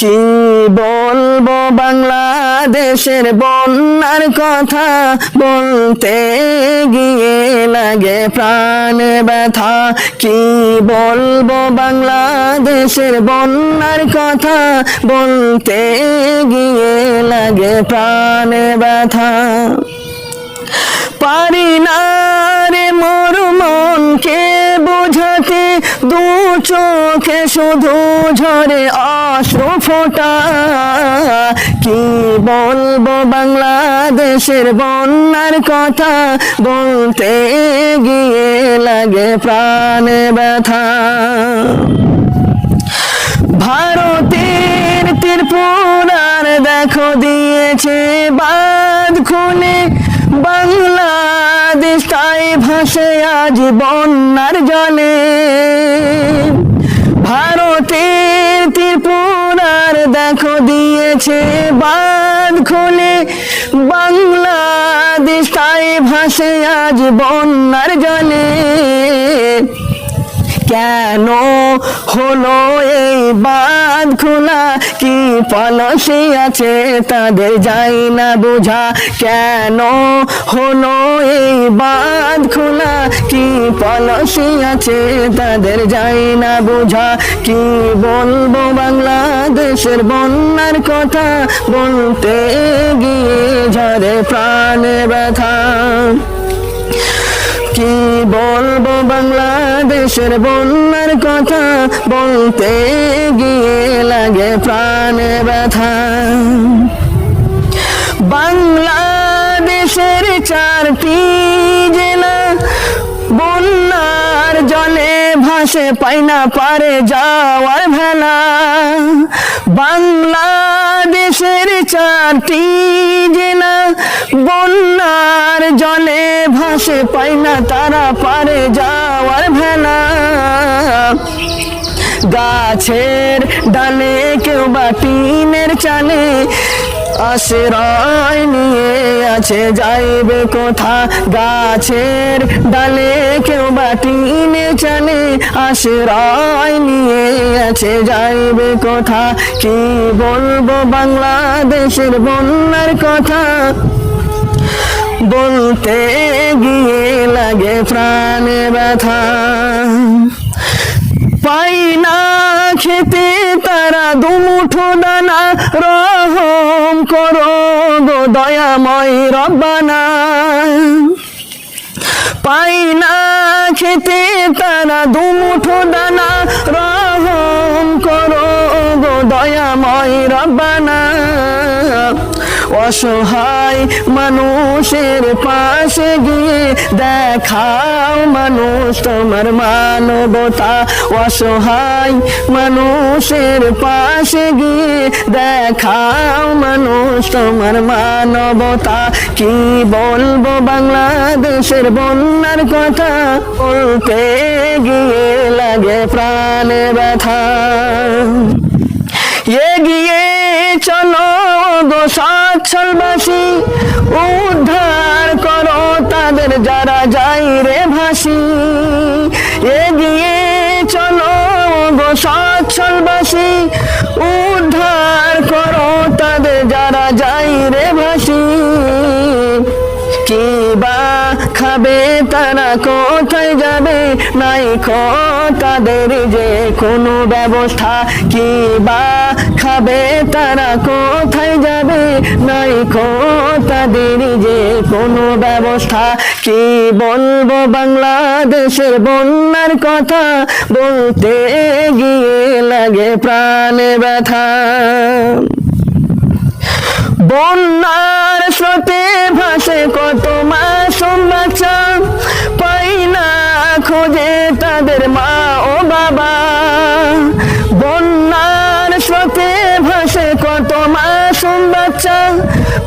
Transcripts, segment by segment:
কি বলব বাংলাদেশের বন্যার কথা? বলতে গিয়ে লাগে প্রাণে ব্যথা। কি বলব বাংলাদেশের বন্যার কথা? বলতে গিয়ে লাগে প্রাণে ব্যথা। পারি না চোখে শুধু ঝরে অশ্রু ফোটা। কি বলব বাংলাদেশের বন্যার কথা? বলতে গিয়ে লাগে প্রাণে ব্যথা। ভারতের ত্রিপুরার দেখো দিয়েছে বাঁধ খুলে তাই ভাসে আজ বন্যার জলে। ভারতের ত্রিপুরার দেখো দিয়েছে বাঁধ খুলে। বাংলাদেশ তাই ভাসে আজ বন্যার জলে। কেন হলো এই বাঁধ খোলা কি পলসি আছে তাদের যাই না বোঝা। কেন হলো এই বাঁধ খোলা কি পলসি আছে তাদের যাই না বোঝা। কি বলব বাংলাদেশের বন্যার কথা? বলতে গিয়ে ঝরে প্রাণে ব্যথা। কি বলব বাংলাদেশের বন্যার কথা বলতে গিয়ে লাগে প্রাণে ব্যথা। বাংলাদেশের চারটি ভাসে পাইনা পারে যাওয়ার ভেলা। বাংলাদেশের চারটি জেলা, বন্যার জলে ভাসে পাইনা তারা পারে যাওয়ার ভেলা। গাছের ডালে কেউ বা টিনের চালে আশ্রয় নিয়ে আছে, যাইবে কোথা? গাছের ডালে কেউ বা টিনে চালে আশ্রয় নিয়ে আছে, যাইবে কোথা? কি বলব বাংলাদেশের বন্যার কথা? বলতে গিয়ে লাগে প্রাণে ব্যথা। পাই না খেতে তারা দুমুঠো দানা গো দয়াময় রব্বানা। পাই না খেতে তারা দুমুঠো দানা। রহম করো গো দয়াময় রব্বানা। অসহায় মানুষের পাশে গিয়ে দেখাও মানুষ তোমার মানবতা। অসহায় মানুষের পাশে গিয়ে দেখাও মানুষ তোমার মানবতা। কি বলব বাংলাদেশের বন্যার কথা? বলতে গিয়ে লাগে প্রাণে ব্যথা। এগিয়ে চলো গো সচ্ছলবাসী উদ্ধার করো তাদের যারা যাই রে ভাসি। এগিয়ে চলো গো সচ্ছলবাসী উদ্ধার করো তাদের যারা যাই রে ভাসি। কি বা খাবে তারা, কোথায় যাবে? নাই তাদের যে কোনো ব্যবস্থা। কি বা খাবে তারা কোথায় যাবে? নাই তাদের যে কোনো ব্যবস্থা। কি বলব বাংলাদেশের বন্যার কথা? বলতে গিয়ে লাগে প্রাণে ব্যথা। বন্যার স্রোতে ভাসে কত মাসুম বাচ্চা। পাই না খোঁজে তাদের মা ও বাবা।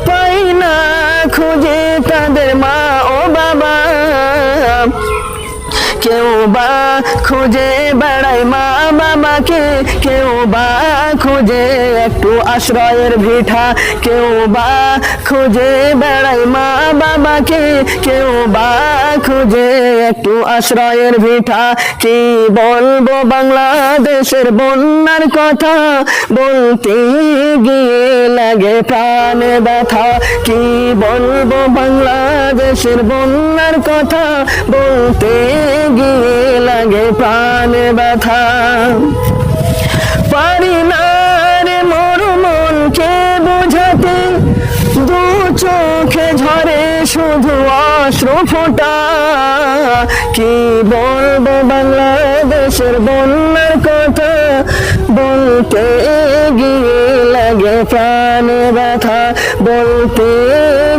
পাই না খুঁজে তাদের মা কেউ বা খুঁজে বেড়ায় মা বাবাকে, কেউ বা খুঁজে একটু আশ্রয়ের ভিঠা কেউ বা খুঁজে বেড়ায় মা বাবাকে, কেউ বা খুঁজে একটু আশ্রয়ের ভিঠা কি বলব বাংলাদেশের বন্যার কথা? বলতে গিয়ে লাগে প্রাণে ব্যথা। কি বলব বাংলাদেশের বন্যার কথা? বলতে গিয়ে লাগে প্রাণে ব্যথা। পারি না রে মোর মনকে বোঝাতে দু চোখে ঝরে শুধু অশ্রু ফোটা। কি বলব বাংলাদেশের বন্যার কথা? বলতে গিয়ে লাগে প্রাণে ব্যথা। বলতে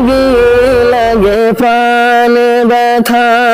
গিয়ে লাগে প্রাণে ব্যথা।